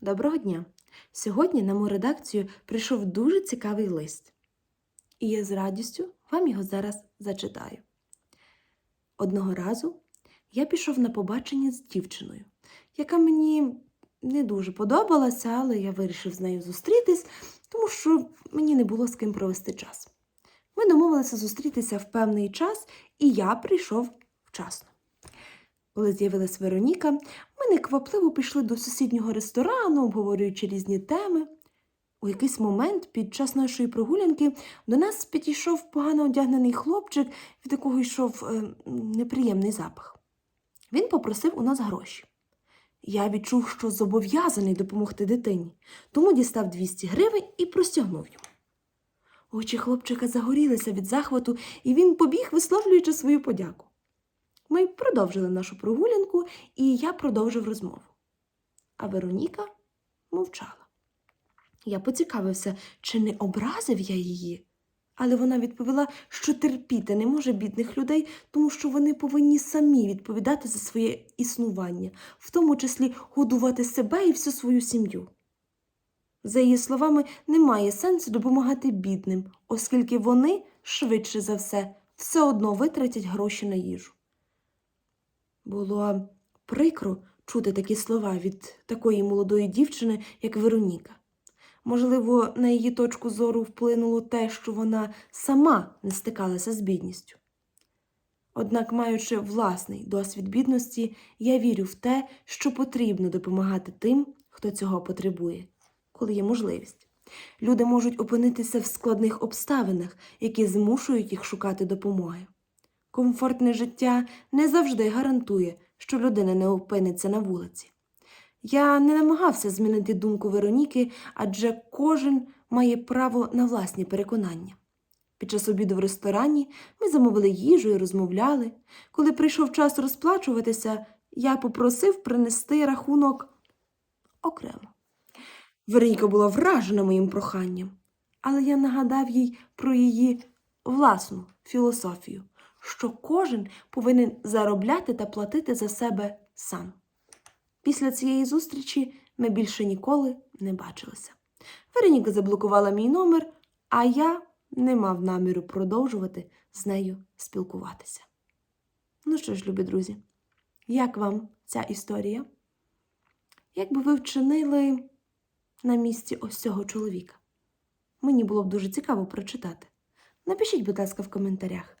Доброго дня! Сьогодні на мою редакцію прийшов дуже цікавий лист. І я з радістю вам його зараз зачитаю. Одного разу я пішов на побачення з дівчиною, яка мені не дуже подобалася, але я вирішив з нею зустрітись, тому що мені не було з ким провести час. Ми домовилися зустрітися в певний час, і я прийшов вчасно. Коли з'явилась Вероніка, ми неквапливо пішли до сусіднього ресторану, обговорюючи різні теми. У якийсь момент під час нашої прогулянки до нас підійшов погано одягнений хлопчик, від якого йшов е, неприємний запах. Він попросив у нас гроші. Я відчув, що зобов'язаний допомогти дитині, тому дістав 200 гривень і простягнув йому. Очі хлопчика загорілися від захвату, і він побіг, висловлюючи свою подяку. Ми продовжили нашу прогулянку, і я продовжив розмову. А Вероніка мовчала. Я поцікавився, чи не образив я її, але вона відповіла, що терпіти не може бідних людей, тому що вони повинні самі відповідати за своє існування, в тому числі годувати себе і всю свою сім'ю. За її словами, немає сенсу допомагати бідним, оскільки вони, швидше за все, все одно витратять гроші на їжу. Було прикро чути такі слова від такої молодої дівчини, як Вероніка. Можливо, на її точку зору вплинуло те, що вона сама не стикалася з бідністю. Однак, маючи власний досвід бідності, я вірю в те, що потрібно допомагати тим, хто цього потребує, коли є можливість. Люди можуть опинитися в складних обставинах, які змушують їх шукати допомоги. Комфортне життя не завжди гарантує, що людина не опиниться на вулиці. Я не намагався змінити думку Вероніки, адже кожен має право на власні переконання. Під час обіду в ресторані ми замовили їжу і розмовляли. Коли прийшов час розплачуватися, я попросив принести рахунок окремо. Вероніка була вражена моїм проханням, але я нагадав їй про її власну філософію, що кожен повинен заробляти та платити за себе сам. Після цієї зустрічі ми більше ніколи не бачилися. Вероніка заблокувала мій номер, а я не мав наміру продовжувати з нею спілкуватися. Ну що ж, любі друзі, як вам ця історія? Як би ви вчинили на місці ось цього чоловіка? Мені було б дуже цікаво прочитати. Напишіть, будь ласка, в коментарях.